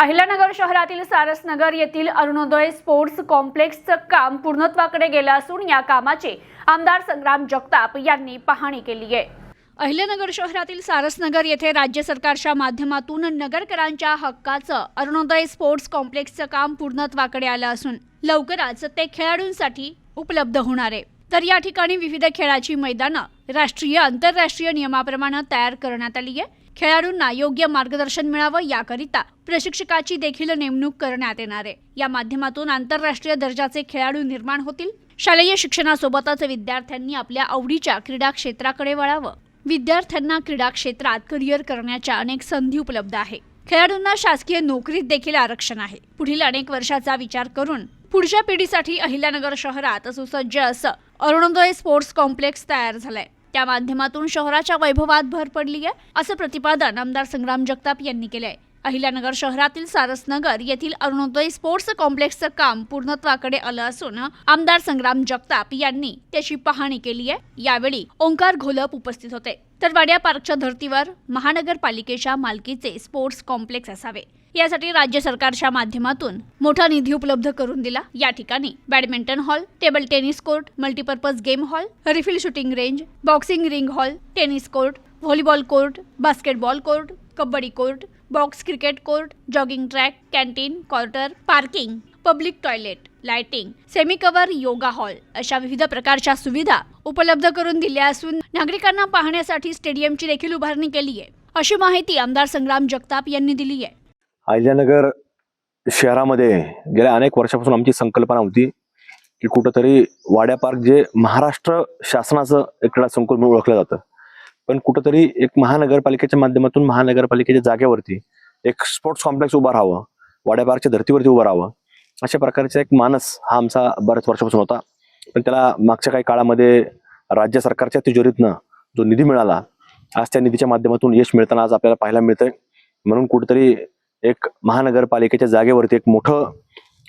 अहिल्यानगर शहरातील सारसनगर येथील अरुणोदय स्पोर्ट्स कॉम्प्लेक्सचं काम पूर्णत्वाकडे गेलं असून या कामाचे आमदार संग्राम जगताप यांनी पाहणी केली आहे. अहिल्यानगर शहरातील सारसनगर येथे राज्य सरकारच्या माध्यमातून नगरकरांच्या हक्काचं अरुणोदय स्पोर्ट्स कॉम्प्लेक्सचं काम पूर्णत्वाकडे आलं असून लवकरच ते खेळाडूंसाठी उपलब्ध होणार आहे. तर या ठिकाणी विविध खेळाची मैदानं राष्ट्रीय आंतरराष्ट्रीय नियमाप्रमाणे तयार करण्यात आली आहे. खेळाडूंना योग्य मार्गदर्शन मिळावं याकरिता प्रशिक्षकाची देखील नेमणूक करण्यात येणार आहे. या माध्यमातून आंतरराष्ट्रीय दर्जाचे खेळाडू निर्माण होतील. शालेय शिक्षणासोबतच विद्यार्थ्यांनी आपल्या आवडीच्या क्रीडा क्षेत्राकडे वळावं. विद्यार्थ्यांना क्रीडा क्षेत्रात करिअर करण्याच्या अनेक संधी उपलब्ध आहे. खेळाडूंना शासकीय नोकरीत देखील आरक्षण आहे. पुढील अनेक वर्षाचा विचार करून पुढच्या पिढीसाठी अहिल्यानगर शहरात सुसज्ज असं अरुणोदय स्पोर्ट्स कॉम्प्लेक्स तयार झालंय. त्या माध्यमातून शहराच्या वैभवात भर पडली आहे असं प्रतिपादन आमदार संग्राम जगताप यांनी केलं आहे अहिल्यानगर शहरातील सारसनगर येथील अरुणोदय स्पोर्ट्स कॉम्प्लेक्सचं काम पूर्णत्वाकडे आलं असून आमदार संग्राम जगताप यांनी त्याची पाहणी केली आहे. यावेळी ओंकार घोलप उपस्थित होते. तर वाड्या पार्कच्या धर्तीवर महानगरपालिकेच्या मालकीचे स्पोर्ट्स कॉम्प्लेक्स असावे. यासाठी राज्य सरकारच्या माध्यमातून मोठा निधी उपलब्ध करून दिला. या ठिकाणी badminton hall table tennis court multipurpose game hall rifle shooting range boxing ring hall tennis court volleyball court basketball court kabaddi court box cricket court jogging track canteen quarter parking public toilet. Lighting semi cover yoga hall अशा विविध प्रकारच्या सुविधा उपलब्ध करून दिल्या असून नागरिकांना पाहण्यासाठी स्टेडियमची देखील उभारणी केली आहे. अशी माहिती आमदार संग्राम जगताप यांनी दिली आहे. अहिल्यानगर शहरामध्ये गेल्या अनेक वर्षापासून आमची संकल्पना होती की कुठंतरी वाड्या पार्क जे महाराष्ट्र शासनाचं एक क्रीडा संकुल म्हणून ओळखलं जातं. पण कुठंतरी एक महानगरपालिकेच्या माध्यमातून महानगरपालिकेच्या जागेवरती एक स्पोर्ट्स कॉम्प्लेक्स उभं राहावं वाड्या पार्कच्या धर्तीवरती उभं राहावं अशा प्रकारचा एक मानस हा आमचा बऱ्याच वर्षापासून होता. पण त्याला मागच्या काही काळामध्ये राज्य सरकारच्या तिजोरीतनं जो निधी मिळाला आज त्या निधीच्या माध्यमातून यश मिळताना आज आपल्याला पाहायला मिळतंय. म्हणून कुठेतरी एक महानगरपालिकेच्या जागेवरती एक मोठं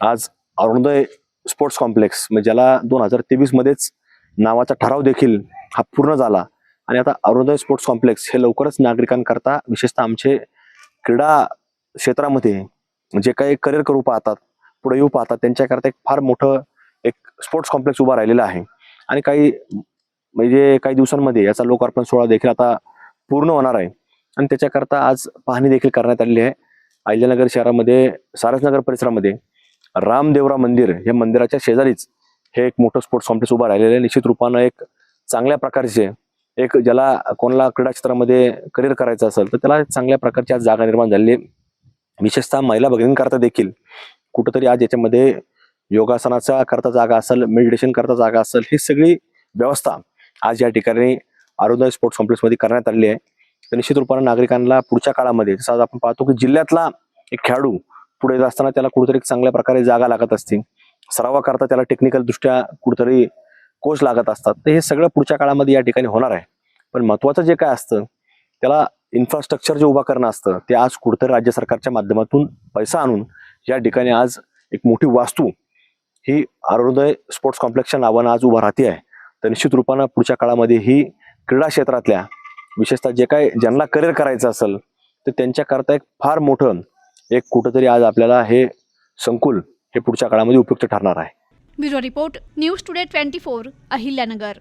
आज अरुणोदय स्पोर्ट्स कॉम्प्लेक्स म्हणजे ज्याला दोन हजार तेवीसमध्येच नावाचा ठराव देखील हा पूर्ण झाला. आणि आता अरुणोदय स्पोर्ट्स कॉम्प्लेक्स हे लवकरच नागरिकांकरता विशेषतः आमचे क्रीडा क्षेत्रामध्ये जे काही करिअर करू पाहतात पुढे येऊ पाहतात त्यांच्याकरता एक फार मोठं एक स्पोर्ट्स कॉम्प्लेक्स उभा राहिलेला आहे. आणि काही म्हणजे काही दिवसांमध्ये याचा लोकार्पण सोहळा देखील आता पूर्ण होणार आहे. आणि त्याच्याकरता आज पाहणी देखील करण्यात आलेली आहे. अहिल्यानगर शहरामध्ये सारसनगर परिसरामध्ये रामदेवरा मंदिर हे मंदिराच्या शेजारीच हे एक मोठं स्पोर्ट्स कॉम्प्लेक्स उभा राहिलेलं आहे. निश्चित रूपानं एक चांगल्या प्रकारचे एक ज्याला कोणाला क्रीडा क्षेत्रामध्ये करिअर करायचं असेल तर त्याला चांगल्या प्रकारची आज जागा निर्माण झालेली आहे. विशेषतः महिला भगिनींकरता देखील कुठंतरी आज याच्यामध्ये योगासनाचा करता जागा असेल मेडिटेशन करता जागा असेल ही सगळी व्यवस्था आज या ठिकाणी अरुणोदय स्पोर्ट्स कॉम्प्लेक्समध्ये करण्यात आलेली आहे. तर निश्चित रूपाने नागरिकांना पुढच्या काळामध्ये जसं आज आपण पाहतो की जिल्ह्यातला एक खेळाडू पुढे जात असताना त्याला कुठेतरी चांगल्या प्रकारे जागा लागत असते. सरावा करता त्याला टेक्निकल दृष्ट्या कुठेतरी कोच लागत असतात. तर हे सगळं पुढच्या काळामध्ये या ठिकाणी होणार आहे. पण महत्वाचं जे काय असतं त्याला इन्फ्रास्ट्रक्चर जे उभा करणं असतं ते आज कुठेतरी राज्य सरकारच्या माध्यमातून पैसा आणून या ठिकाणी आज एक मोठी वास्तू ही अरुणोदय स्पोर्ट्स कॉम्प्लेक्सच्या नावानं आज उभा राहते आहे. तर निश्चित रूपानं पुढच्या काळामध्ये ही क्रीडा क्षेत्रातल्या विशेषतः जे काय ज्यांना करिअर करायचं असेल तर त्यांच्याकरता एक फार मोठं एक कुठंतरी आज आपल्याला हे संकुल हे पुढच्या काळामध्ये उपयुक्त ठरणार आहे. Bureau report news today twenty four Ahilyanagar.